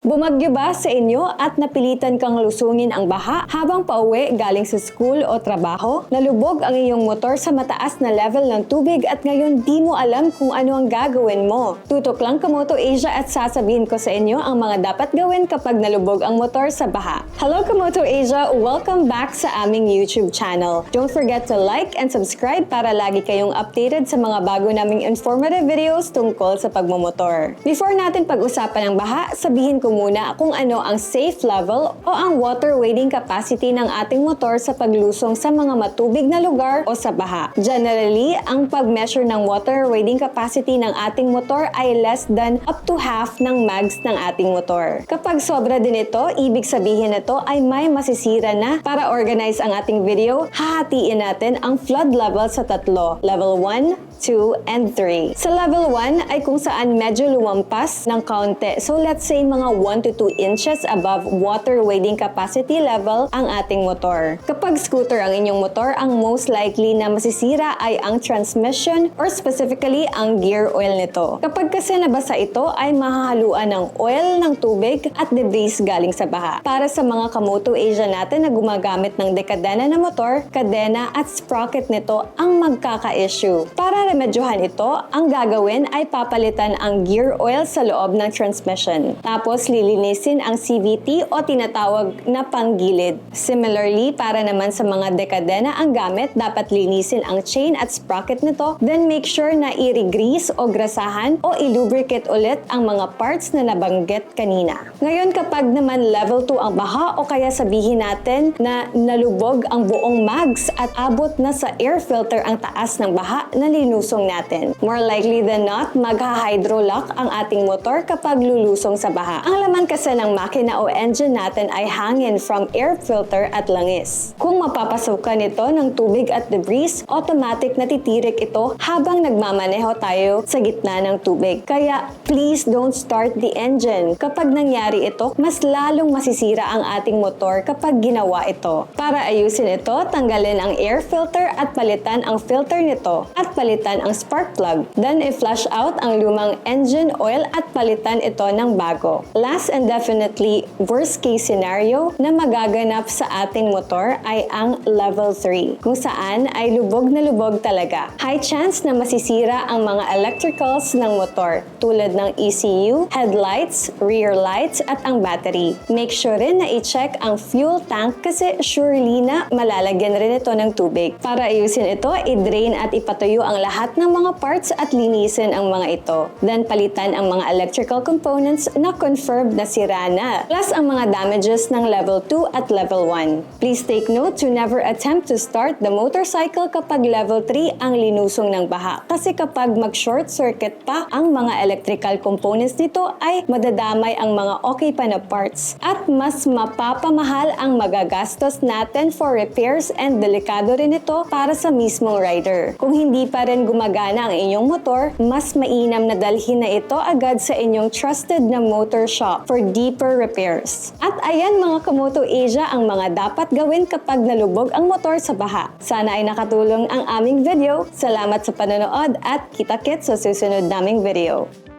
Bumagyo ba sa inyo at napilitan kang lusungin ang baha habang pauwi galing sa school o trabaho? Nalubog ang iyong motor sa mataas na level ng tubig at ngayon di mo alam kung ano ang gagawin mo. Tutok lang Kamoto Asia at sasabihin ko sa inyo ang mga dapat gawin kapag nalubog ang motor sa baha. Hello Kamoto Asia! Welcome back sa aming YouTube channel. Don't forget to like and subscribe para lagi kayong updated sa mga bago naming informative videos tungkol sa pagmumotor. Before natin pag-usapan ang baha, sabihin ko muna kung ano ang safe level o ang water wading capacity ng ating motor sa paglusong sa mga matubig na lugar o sa baha. Generally, ang pag-measure ng water wading capacity ng ating motor ay less than up to half ng mags ng ating motor. Kapag sobra din ito, ibig sabihin nito ay may masisira na. Para organize ang ating video, hahatiin natin ang flood level sa tatlo. Level 1, 2, and 3. Sa level 1 ay kung saan medyo lumampas ng kaunti. So let's say mga 1 to 2 inches above water wading capacity level ang ating motor. Kapag scooter ang inyong motor, ang most likely na masisira ay ang transmission or specifically ang gear oil nito. Kapag kasi nabasa ito ay mahahaluan ng oil ng tubig at debris galing sa baha. Para sa mga kamoto Asia natin na gumagamit ng dekadena na motor, kadena at sprocket nito ang magkaka-issue. Para remedyohan ito, ang gagawin ay papalitan ang gear oil sa loob ng transmission. Tapos lilinisin ang CVT o tinatawag na panggilid. Similarly, para naman sa mga dekadena ang gamit, dapat linisin ang chain at sprocket nito, then make sure na i-regrease o grasahan o i-lubricate ulit ang mga parts na nabanggit kanina. Ngayon kapag naman level 2 ang baha o kaya sabihin natin na nalubog ang buong mags at abot na sa air filter ang taas ng baha na linusong natin. More likely than not, magha-hydrolock ang ating motor kapag lulusong sa baha. Ang laman kasi ng makina o engine natin ay hangin from air filter at langis. Kung mapapasukan ito ng tubig at debris, automatic na titirik ito habang nagmamaneho tayo sa gitna ng tubig. Kaya please don't start the engine. Kapag nangyari ito, mas lalong masisira ang ating motor kapag ginawa ito. Para ayusin ito, tanggalin ang air filter at palitan ang filter nito at palitan ang spark plug. Then i-flush out ang lumang engine oil at palitan ito ng bago. Last and definitely, worst case scenario na magaganap sa ating motor ay ang level 3, kung saan ay lubog na lubog talaga. High chance na masisira ang mga electricals ng motor tulad ng ECU, headlights, rear lights at ang battery. Make sure rin na i-check ang fuel tank kasi surely na malalagyan rin ito ng tubig. Para ayusin ito, i-drain at ipatuyo ang lahat ng mga parts at linisin ang mga ito. Then palitan ang mga electrical components na confirmed na sira na. Plus ang mga damages ng level 2 at level 1. Please take note to never attempt to start the motorcycle kapag level 3 ang linusong ng baha. Kasi kapag mag-short circuit pa ang mga electrical components nito ay madadamay ang mga okay pa na parts. At mas mapapamahal ang magagastos natin for repairs and delikado rin ito para sa mismong rider. Kung hindi pa rin gumagana ang inyong motor, mas mainam na dalhin na ito agad sa inyong trusted na motor shop for deeper repairs. At ayan mga Kamoto Asia ang mga dapat gawin kapag nalubog ang motor sa baha. Sana ay nakatulong ang aming video. Salamat sa panonood at kita-kits sa susunod naming video.